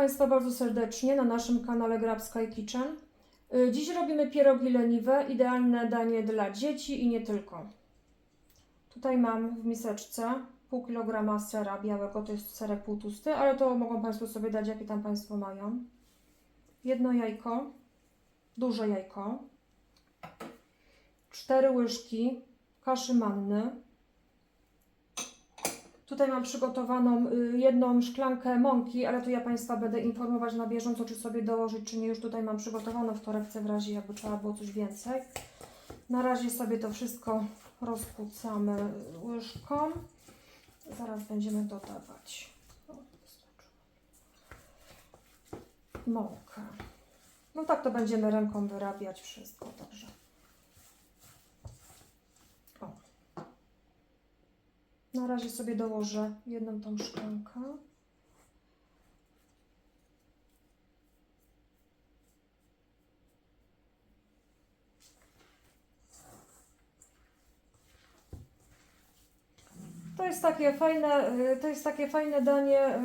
Państwa bardzo serdecznie na naszym kanale Grab Sky Kitchen. Y, Dziś robimy pierogi leniwe, idealne danie dla dzieci i nie tylko. Tutaj mam w miseczce pół kilograma sera białego, to jest serek półtusty, ale to mogą Państwo sobie dać, jakie tam Państwo mają. Jedno jajko, duże jajko, cztery łyżki kaszy manny, Tutaj mam przygotowaną y, jedną szklankę mąki, ale to ja Państwa będę informować na bieżąco, czy sobie dołożyć, czy nie. Już tutaj mam przygotowaną w torebce w razie jakby trzeba było coś więcej. Na razie sobie to wszystko rozpucamy łyżką. Zaraz będziemy dodawać mąkę. No tak to będziemy ręką wyrabiać wszystko, także. O. Na razie sobie dołożę jedną tą szklankę. To jest takie fajne, y, to jest takie fajne danie, y,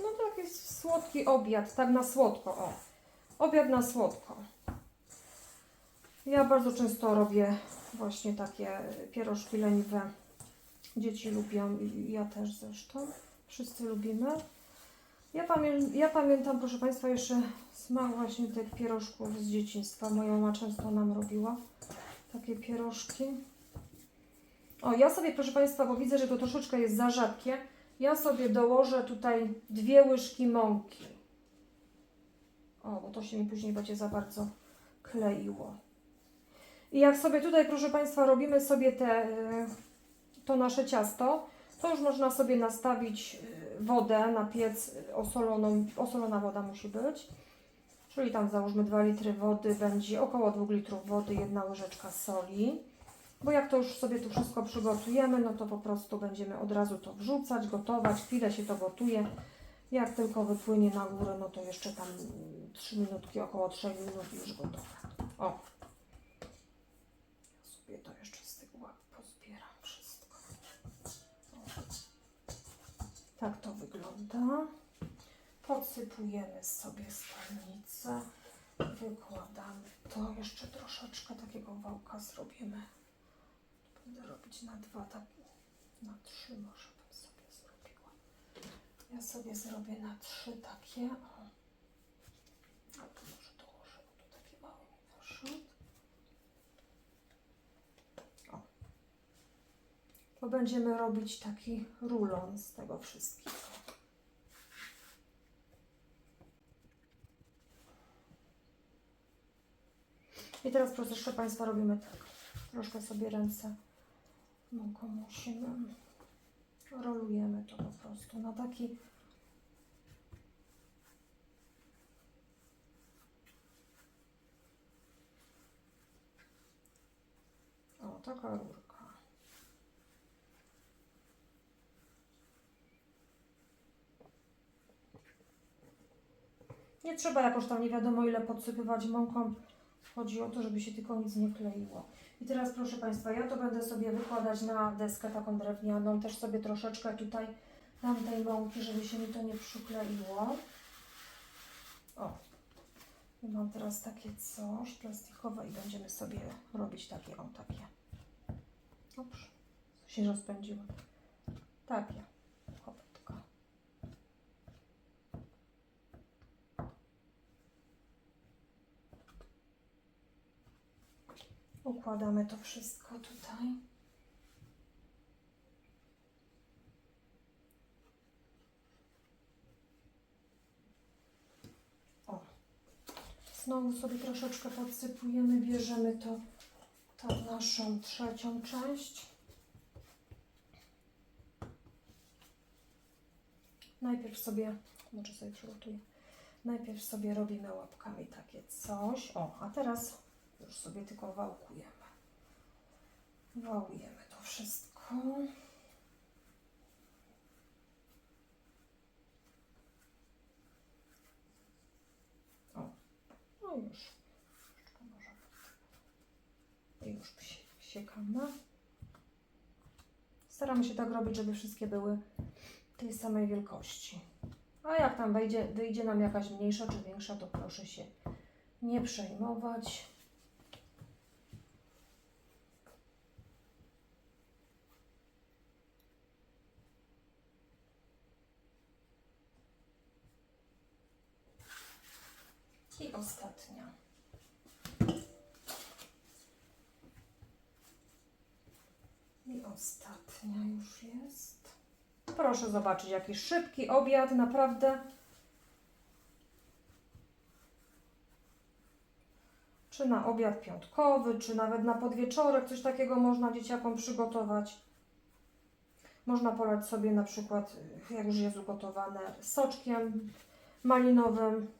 no taki słodki obiad, tak na słodko, o. Obiad na słodko. Ja bardzo często robię właśnie takie pierożki leniwe. Dzieci lubią i ja też zresztą. Wszyscy lubimy. Ja, pamię ja pamiętam, proszę Państwa, jeszcze smak właśnie tych pierożków z dzieciństwa. Moja mama często nam robiła takie pierożki. O, ja sobie, proszę Państwa, bo widzę, że to troszeczkę jest za rzadkie, ja sobie dołożę tutaj dwie łyżki mąki. O, bo to się mi później będzie za bardzo kleiło. I jak sobie tutaj, proszę Państwa, robimy sobie te, y, to nasze ciasto, to już można sobie nastawić y, wodę na piec y, osoloną, osolona woda musi być. Czyli tam załóżmy 2 litry wody, będzie około 2 litrów wody, jedna łyżeczka soli. Bo jak to już sobie tu wszystko przygotujemy, no to po prostu będziemy od razu to wrzucać, gotować, chwilę się to gotuje. Jak tylko wypłynie na górę, no to jeszcze tam 3 minutki, około 3 minut już gotowe. O! Tak to wygląda. Podsypujemy sobie stolnicę. Wykładamy to. Jeszcze troszeczkę takiego wałka zrobimy. Będę robić na dwa, tak na trzy może bym sobie zrobiła. Ja sobie zrobię na trzy takie. O. A tu może dołożę, bo tu taki mały mi wyszedł. O. To będziemy robić taki rulon z tego wszystkiego. I teraz proszę Państwa robimy tak. Troszkę sobie ręce mąką musimy. Rolujemy to po prostu na taki O, taka rurka. Nie trzeba jakoś tam nie wiadomo ile podsypywać mąką. Chodzi o to, żeby się tylko nic nie kleiło. I teraz proszę Państwa, ja to będę sobie wykładać na deskę taką drewnianą. Też sobie troszeczkę tutaj dam tej mąki, żeby się mi to nie przykleiło. O. I mam teraz takie coś plastikowe i będziemy sobie robić takie, o takie. Dobrze. Się rozpędziło. Takie. Układamy to wszystko tutaj. O. Znowu sobie troszeczkę podsypujemy, bierzemy to, tą naszą trzecią część. Najpierw sobie, może sobie przygotuję. Najpierw sobie robimy łapkami takie coś. O, a teraz już sobie tylko wałkujemy. Wałujemy to wszystko. O, no już. I już siekamy. Staramy się tak robić, żeby wszystkie były tej samej wielkości. A jak tam wejdzie, wyjdzie nam jakaś mniejsza czy większa, to proszę się nie przejmować. I ostatnia. I ostatnia już jest. Proszę zobaczyć, jaki szybki obiad, naprawdę. Czy na obiad piątkowy, czy nawet na podwieczorek, coś takiego można dzieciakom przygotować. Można polać sobie na przykład, jak już jest ugotowane, soczkiem malinowym,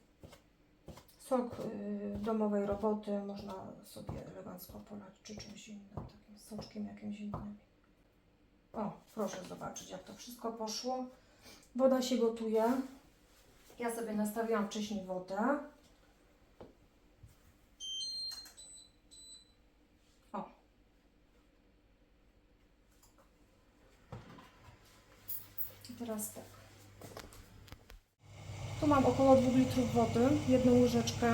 sok y, domowej roboty, można sobie elegancko polać, czy czymś innym, takim soczkiem jakimś innym. O, proszę zobaczyć, jak to wszystko poszło. Woda się gotuje. Ja sobie nastawiłam wcześniej wodę. O. I teraz tak. Tu mam około 2 litrów wody, jedną łyżeczkę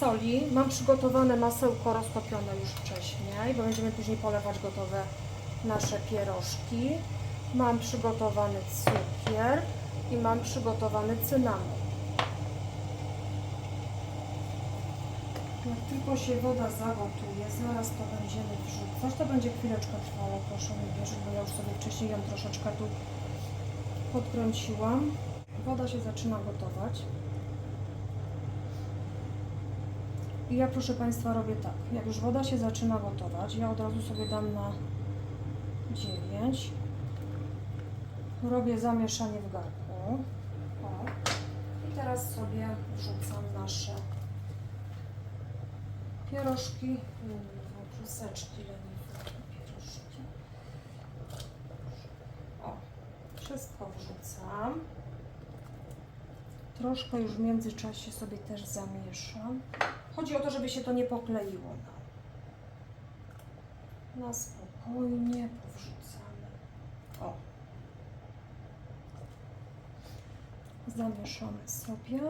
soli. Mam przygotowane masełko roztopione już wcześniej, bo będziemy później polewać gotowe nasze pierożki. Mam przygotowany cukier i mam przygotowany cynamon. Jak tylko się woda zagotuje, zaraz to będziemy wrzucać. To będzie chwileczkę trwało, proszę mi wierzyć, bo ja już sobie wcześniej ją troszeczkę tu podkręciłam. Woda się zaczyna gotować. I ja, proszę Państwa, robię tak. Jak już woda się zaczyna gotować, ja od razu sobie dam na 9. Robię zamieszanie w garku. O. I teraz sobie wrzucam nasze pierożki, kluseczki, leniwe pierożki. O, wszystko wrzucam. Troszkę już w międzyczasie sobie też zamieszam. Chodzi o to, żeby się to nie pokleiło. Na spokojnie powrzucamy. O. Zamieszamy sobie.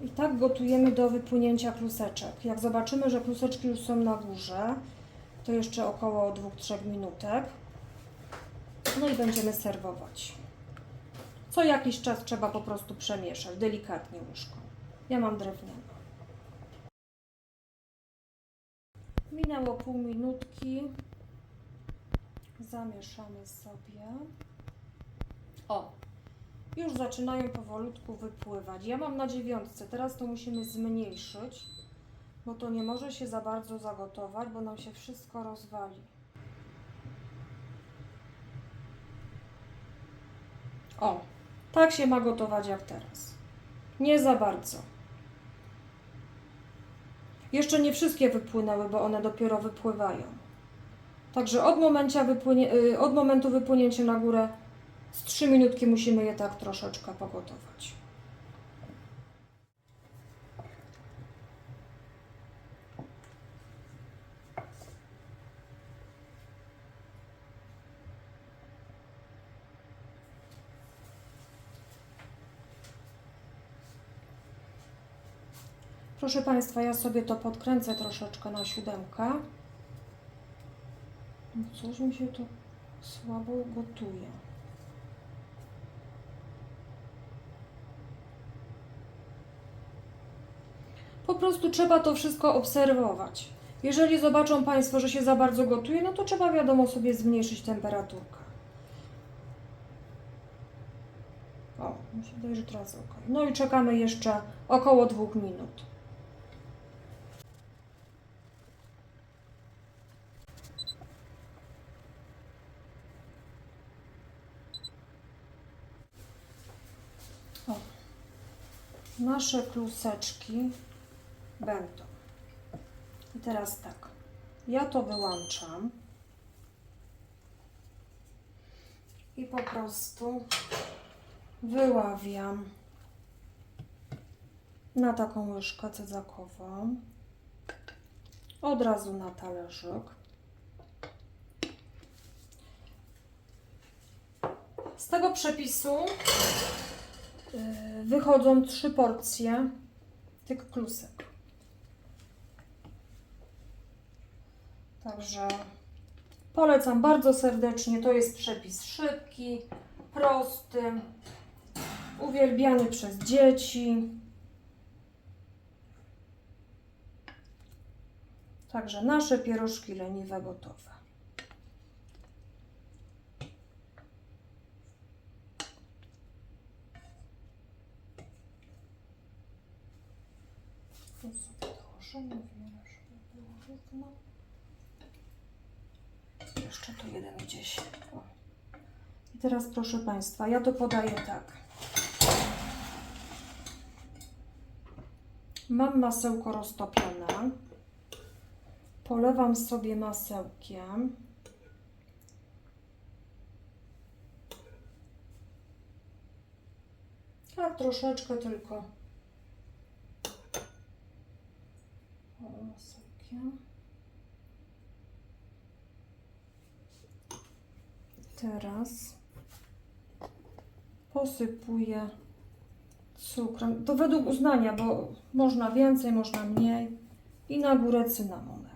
I tak gotujemy do wypłynięcia kluseczek. Jak zobaczymy, że kluseczki już są na górze, to jeszcze około 2-3 minutek. No i będziemy serwować. Co jakiś czas trzeba po prostu przemieszać, delikatnie łyżką. Ja mam drewnianą. Minęło pół minutki. Zamieszamy sobie. O, już zaczynają powolutku wypływać. Ja mam na dziewiątce, teraz to musimy zmniejszyć, bo to nie może się za bardzo zagotować, bo nam się wszystko rozwali. O, tak się ma gotować jak teraz. Nie za bardzo. Jeszcze nie wszystkie wypłynęły, bo one dopiero wypływają. Także od, wypłynie, y, od momentu wypłynięcia na górę z 3 minutki musimy je tak troszeczkę pogotować. Proszę Państwa, ja sobie to podkręcę troszeczkę na siódemkę. No Coś mi się to słabo gotuje. Po prostu trzeba to wszystko obserwować. Jeżeli zobaczą Państwo, że się za bardzo gotuje, no to trzeba wiadomo sobie zmniejszyć temperaturkę. O, mi się wydaje, że teraz ok. No i czekamy jeszcze około dwóch minut. O, nasze kluseczki będą. I teraz tak, ja to wyłączam i po prostu wyławiam na taką łyżkę cedzakową, od razu na talerzyk. tego przepisu wychodzą trzy porcje tych klusek. Także polecam bardzo serdecznie. To jest przepis szybki, prosty, uwielbiany przez dzieci. Także nasze pierożki leniwe gotowe. Jeszcze tu jeden gdzieś. I teraz proszę Państwa, ja to podaję tak. Mam masełko roztopione. Polewam sobie masełkiem. Tak, troszeczkę tylko. O, Teraz posypuję cukrem. To według uznania, bo można więcej, można mniej. I na górę cynamonek.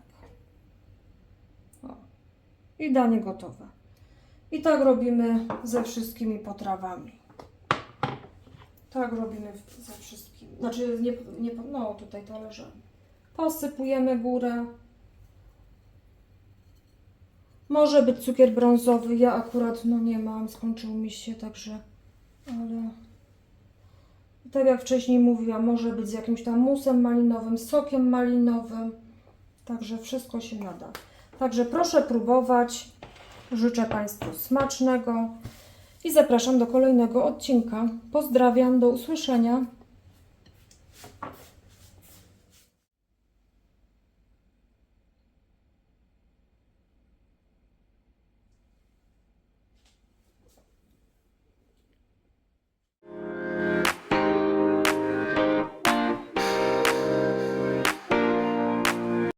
O. I danie gotowe. I tak robimy ze wszystkimi potrawami. Tak robimy ze wszystkimi. Znaczy, nie, nie, no tutaj talerzami. Posypujemy górę. Może być cukier brązowy. Ja akurat no nie mam, skończył mi się, także. Ale. Tak jak wcześniej mówiłam, może być z jakimś tam musem malinowym, sokiem malinowym. Także wszystko się nada. Także proszę próbować. Życzę Państwu smacznego i zapraszam do kolejnego odcinka. Pozdrawiam, do usłyszenia.